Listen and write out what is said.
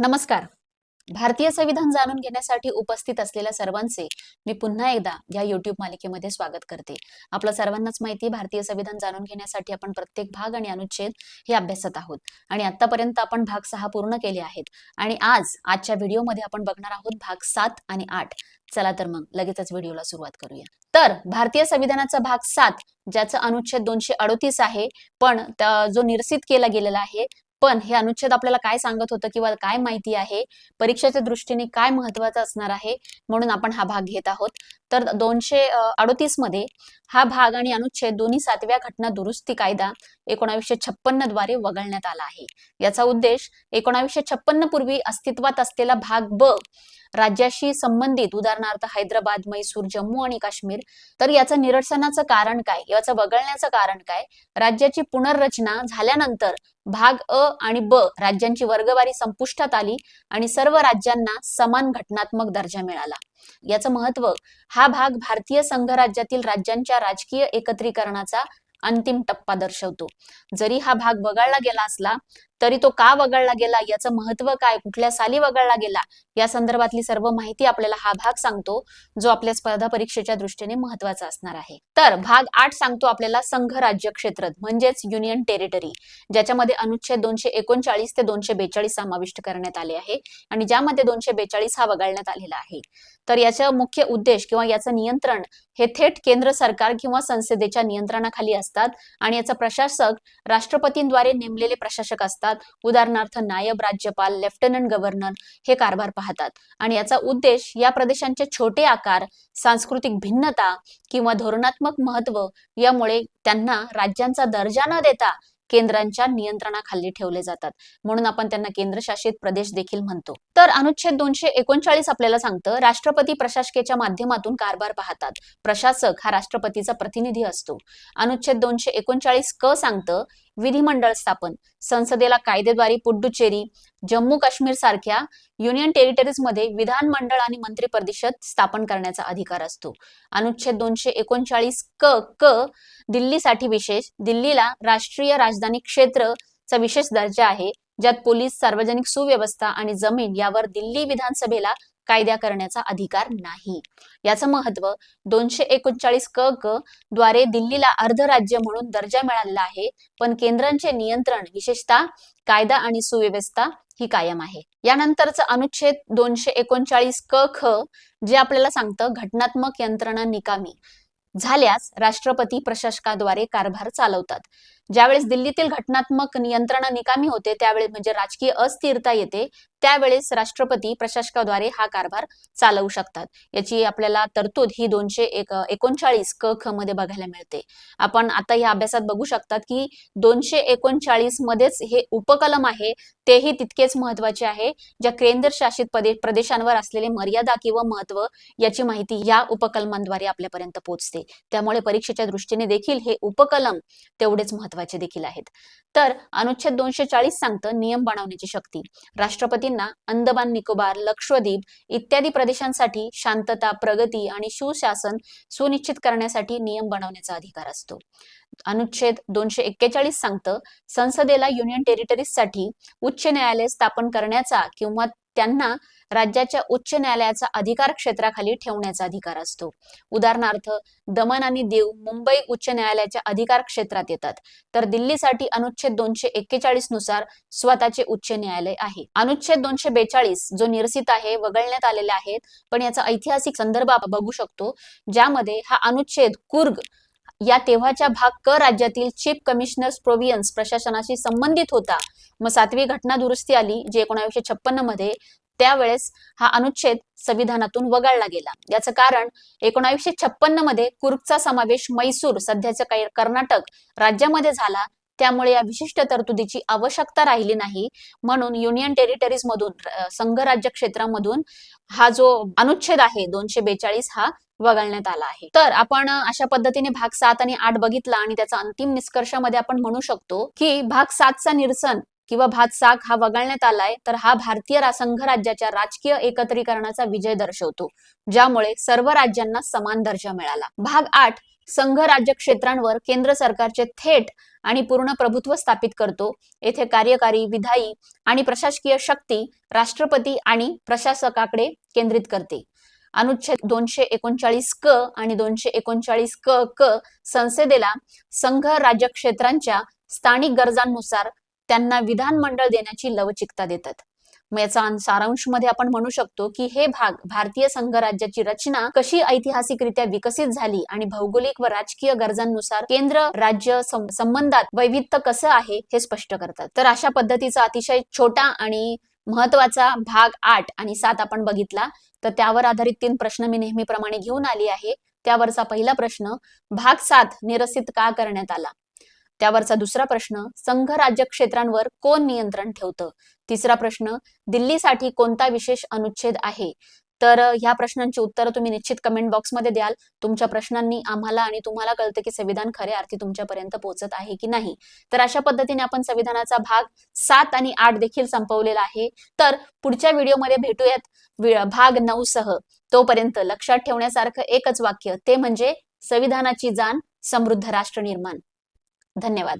नमस्कार. भारतीय संविधान जाणून घेण्यासाठी उपस्थित असलेल्या सर्वांचे मी पुन्हा एकदा या युट्यूब मालिकेमध्ये स्वागत करते. आपलं सर्वांनाच माहिती भारतीय संविधान जाणून घेण्यासाठी आपण प्रत्येक भाग आणि अनुच्छेद हे अभ्यासत आहोत. आणि आतापर्यंत आपण भाग सहा पूर्ण केले आहेत. आणि आज आजच्या व्हिडिओमध्ये आपण बघणार आहोत भाग सात आणि आठ. चला तर मग लगेचच व्हिडिओला सुरुवात करूया. तर भारतीय संविधानाचा भाग सात ज्याचा अनुच्छेद दोनशे अडोतीस आहे पण जो निरसित केला गेलेला आहे पण हे अनुच्छेद आपल्याला काय सांगत होतं किंवा काय माहिती आहे? परीक्षेच्या दृष्टीने काय महत्वाचं असणार आहे? म्हणून आपण हा भाग घेत आहोत. तर दोनशे अडोतीसमध्ये हा भाग आणि अनुच्छेद दोन्ही सातव्या घटना दुरुस्ती कायदा एकोणावीसशे छप्पन्नद्वारे वगळण्यात आला आहे. याचा उद्देश एकोणावीसशे छप्पन्न पूर्वी अस्तित्वात असलेला भाग ब राज्याशी संबंधित उदाहरणार्थ हैदराबाद मैसूर जम्मू आणि काश्मीर तर याचं निरसनाचं कारण काय? याचं वगळण्याचं कारण काय? राज्याची पुनर्रचना झाल्यानंतर भाग अ आणि ब राज्यांची वर्गवारी संपुष्टात आली आणि सर्व राज्यांना समान घटनात्मक दर्जा मिळाला. याचं महत्त्व हा भाग भारतीय संघराज्यातील राज्यांच्या राजकीय एकत्रीकरणाचा अंतिम टप्पा दर्शवतो. जरी हा भाग वगळला गेला असला तरी तो का वगळला गेला? याचं महत्त्व काय? कुठल्या साली वगळला गेला? या संदर्भातली सर्व माहिती आपल्याला हा भाग सांगतो जो आपल्या स्पर्धा परीक्षेच्या दृष्टीने महत्त्वाचा असणार आहे. तर भाग आठ सांगतो आपल्याला संघ राज्य क्षेत्र म्हणजेच युनियन टेरिटरी ज्याच्यामध्ये अनुच्छेद दोनशे एकोणचाळीस ते दोनशे बेचाळीस समाविष्ट करण्यात आले आहे आणि ज्यामध्ये दोनशे बेचाळीस हा वगळण्यात आलेला आहे. तर याचा मुख्य उद्देश किंवा याचं नियंत्रण हे थेट केंद्र सरकार किंवा संसदेच्या नियंत्रणाखाली असतात आणि याचा प्रशासक राष्ट्रपतींद्वारे नेमलेले प्रशासक असतात. उदाहरणार्थ नायब राज्यपाल लेफ्टनंट गव्हर्नर हे कारभार पाहतात. आणि याचा उद्देश या प्रदेशांचे छोटे आकार सांस्कृतिक भिन्नता किंवा धोरणात्मक महत्त्व यामुळे त्यांना राज्यांचा दर्जा न देता केंद्रांच्या नियंत्रणाखाली ठेवले जातात. म्हणून आपण त्यांना केंद्रशासित प्रदेश देखील म्हणतो. तर अनुच्छेद दोनशे एकोणचाळीस आपल्याला सांगतं राष्ट्रपती प्रशासकेच्या माध्यमातून कारभार पाहतात. प्रशासक हा राष्ट्रपतीचा प्रतिनिधी असतो. अनुच्छेद दोनशे एकोणचाळीस क सांगतं विधिमंडळ स्थापन. संसदेला कायदेद्वारे पुडुचेरी जम्मू काश्मीर सारख्या युनियन टेरिटरीजमध्ये विधानमंडळ आणि मंत्री परिषद स्थापन करण्याचा अधिकार असतो. अनुच्छेद दोनशे एकोणचाळीस क क दिल्लीसाठी विशेष दिल्लीला राष्ट्रीय राजधानी क्षेत्रचा विशेष दर्जा आहे ज्यात पोलीस सार्वजनिक सुव्यवस्था आणि जमीन यावर दिल्ली विधानसभेला कायद्या करण्याचा अधिकार नाही. याचं महत्त्व दोनशे एकोणचाळीस क क द्वारे दिल्लीला अर्ध राज्य म्हणून दर्जा मिळालेला आहे. पण केंद्रांचे नियंत्रण विशेषतः कायदा आणि सुव्यवस्था ही कायम आहे. यानंतरचं अनुच्छेद दोनशे एकोणचाळीस क ख जे आपल्याला सांगतं घटनात्मक यंत्रणा निकामी. झाल्यास राष्ट्रपती प्रशासकाद्वारे कारभार चालवतात. ज्यावेळेस दिल्लीतील घटनात्मक यंत्रणा निकामी होते त्यावेळेस म्हणजे राजकीय अस्थिरता येते त्यावेळेस राष्ट्रपती प्रशासकाद्वारे हा कारभार चालवू शकतात. याची आपल्याला तरतूद ही दोनशे एक एकोणचाळीस क ख मध्ये बघायला मिळते. आपण आता या अभ्यासात बघू शकतात की दोनशे एकोणचाळीस मध्येच हे उपकलम आहे तेही तितकेच महत्त्वाचे आहे. ज्या केंद्रशासित प्रदेशांवर असलेले मर्यादा किंवा महत्त्व याची माहिती या उपकलमांद्वारे आपल्यापर्यंत पोहोचते. त्यामुळे परीक्षेच्या दृष्टीने देखील हे उपकलम तेवढेच महत्त्वाचे महत्त्वाचे देखील आहेत. तर अनुच्छेद दोनशे चाळीस सांगतं नियम बनवण्याची शक्ती. राष्ट्रपतींना अंदमान निकोबार लक्षद्वीप इत्यादी प्रदेशांसाठी शांतता प्रगती आणि सुशासन सुनिश्चित करण्यासाठी नियम बनवण्याचा अधिकार असतो. अनुच्छेद दोनशे एक्केचाळीस सांगतं संसदेला युनियन टेरिटरीजसाठी उच्च न्यायालय स्थापन करण्याचा किंवा त्यांना राज्याच्या उच्च न्यायालयाचा अधिकार क्षेत्राखाली ठेवण्याचा अधिकार असतो. उदाहरणार्थ दमन आणि देव मुंबई उच्च न्यायालयाच्या अधिकार क्षेत्रात येतात. तर दिल्लीसाठी अनुच्छेद दोनशे एक्केचाळीसनुसार स्वतःचे उच्च न्यायालय आहे. अनुच्छेद दोनशे बेचाळीस जो निरसित आहे वगळण्यात आलेले आहेत पण याचा ऐतिहासिक संदर्भ आपण बघू शकतो ज्यामध्ये हा अनुच्छेद कुर्ग या तेव्हाच्या भाग क राज्यातील चीफ कमिशनर्स प्रोव्हियन्स प्रशासनाशी संबंधित होता. मग सातवी घटना दुरुस्ती आली जी एकोणाशे छप्पन्नमध्ये त्यावेळेस हा अनुच्छेद संविधानातून वगळला गेला. याचं कारण एकोणाशे छप्पन्नमध्ये कुर्गचा समावेश मैसूर सध्याचं कर्नाटक राज्यामध्ये झाला त्यामुळे या विशिष्ट तरतुदीची आवश्यकता राहिली नाही. म्हणून युनियन टेरिटरीज मधून संघराज्य क्षेत्रामधून हा जो अनुच्छेद आहे दोनशे बेचाळीस हा वगळण्यात आला आहे. तर आपण अशा पद्धतीने भाग सात आणि आठ बघितला आणि त्याचा अंतिम निष्कर्षामध्ये आपण म्हणू शकतो की भाग सातचा निरसन किंवा भाग सात हा वगळण्यात आलाय तर हा भारतीय संघ राज्याच्या राजकीय एकत्रीकरणाचा विजय दर्शवतो ज्यामुळे सर्व राज्यांना समान दर्जा मिळाला. भाग आठ संघ राज्य क्षेत्रांवर केंद्र सरकारचे थेट आणि पूर्ण प्रभुत्व स्थापित करतो. येथे कार्यकारी विधायी आणि प्रशासकीय शक्ती राष्ट्रपती आणि प्रशासकाकडे केंद्रित करते. अनुच्छेद दोनशे एकोणचाळीस क आणि दोनशे एकोणचाळीस क क संसदेला संघ राज्य क्षेत्रांच्या स्थानिक गरजांनुसार त्यांना विधानमंडळ देण्याची लवचिकता देतात. मग याचा सारांशमध्ये आपण म्हणू शकतो की हे भाग भारतीय संघराज्याची रचना कशी ऐतिहासिकरित्या विकसित झाली आणि भौगोलिक व राजकीय गरजांनुसार केंद्र राज्य संबंधात वैविध्य कसं आहे हे स्पष्ट करतात. तर अशा पद्धतीचा अतिशय छोटा आणि महत्त्वाचा भाग आठ आणि सात आपण बघितला. तर त्यावर आधारित तीन प्रश्न मी नेहमीप्रमाणे घेऊन आली आहे. त्यावरचा पहिला प्रश्न भाग सात निरसित का करण्यात आला? त्यावरचा दुसरा प्रश्न संघ राज्य क्षेत्रांवर कोण नियंत्रण ठेवतं? तिसरा प्रश्न दिल्लीसाठी कोणता विशेष अनुच्छेद आहे? तर ह्या प्रश्नांची उत्तरं तुम्ही निश्चित कमेंट बॉक्समध्ये द्याल. तुमच्या प्रश्नांनी आम्हाला आणि तुम्हाला कळतं की संविधान खऱ्या अर्थी तुमच्यापर्यंत पोहोचत आहे की नाही. तर अशा पद्धतीने आपण संविधानाचा भाग सात आणि आठ देखील संपवलेला आहे. तर पुढच्या व्हिडिओमध्ये भेटूयात. भाग नऊ सह. तोपर्यंत लक्षात ठेवण्यासारखं एकच वाक्य ते म्हणजे संविधानाची जाण समृद्ध राष्ट्र निर्माण. धन्यवाद.